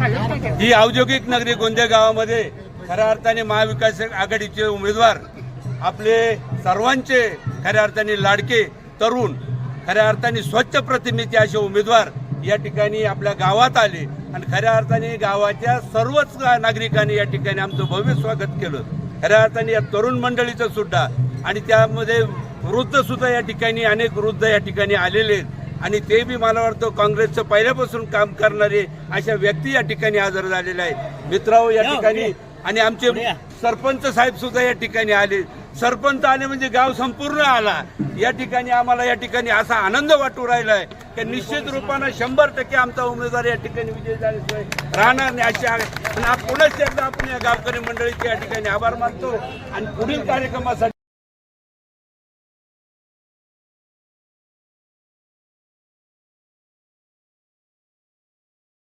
ही औद्योगिक नगरी गोंदिया गावामध्ये खऱ्या अर्थाने महाविकास आघाडीचे उमेदवार आपले सर्वांचे खऱ्या अर्थाने लाडके तरुण खऱ्या अर्थाने स्वच्छ प्रतिनिधी असे उमेदवार या ठिकाणी आपल्या गावात आले. आणि खऱ्या अर्थाने गावाच्या सर्वच नागरिकांनी या ठिकाणी आमचं भव्य स्वागत केलं. खऱ्या अर्थाने या तरुण मंडळीचं सुद्धा आणि त्यामध्ये वृद्ध सुद्धा या ठिकाणी अनेक वृद्ध या ठिकाणी आलेले आहेत. आणि ते बी मला वाटतं काँग्रेसचं पहिल्यापासून काम करणारे अशा व्यक्ती या ठिकाणी हजर झालेल्या आहेत. मित्रांनो या ठिकाणी आणि आमचे सरपंच साहेब सुद्धा या ठिकाणी आले. सरपंच आले म्हणजे गाव संपूर्ण आला. या ठिकाणी आम्हाला या ठिकाणी असा आनंद वाटू राहिला आहे की निश्चित रूपानं शंभर टक्के आमचा उमेदवार या ठिकाणी विजय झाल्याशिवाय राहणार नाही अशी पण आप- पुन्हा एकदा आपण या गावकरी मंडळीचे या ठिकाणी आभार मानतो. आणि पुढील कार्यक्रमासाठी